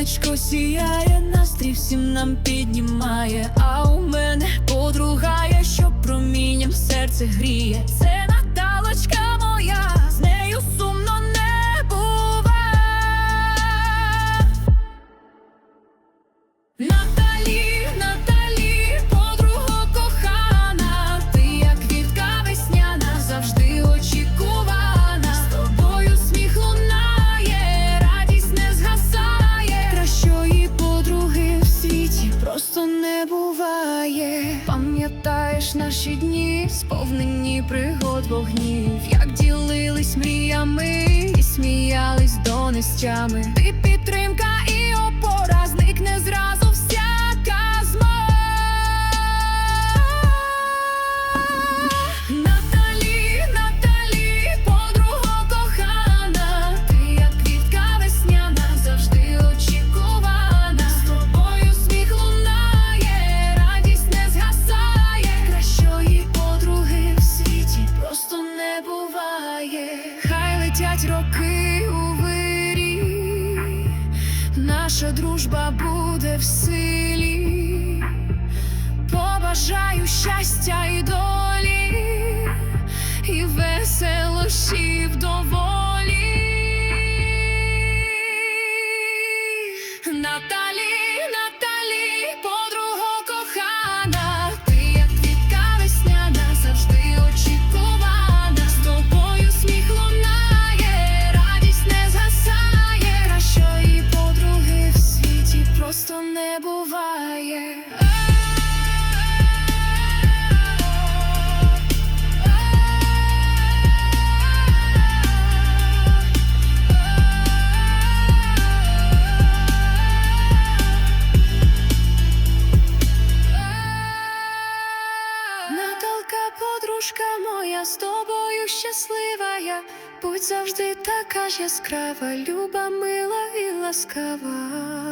сонечко сіяє, настрій всім нам піднімає. А у мене подруга є, що промінням серце гріє. Пам'ятаєш наші дні, сповнені пригод вогнів, як ділились мріями і сміялись до нестями. Ти підтримка летять роки у вирі, наша дружба буде в силі. Побажаю щастя і долі, і веселощів доволі. Наталі, подружка моя, з тобою щаслива я, будь завжди така ж яскрава, люба, мила і ласкава.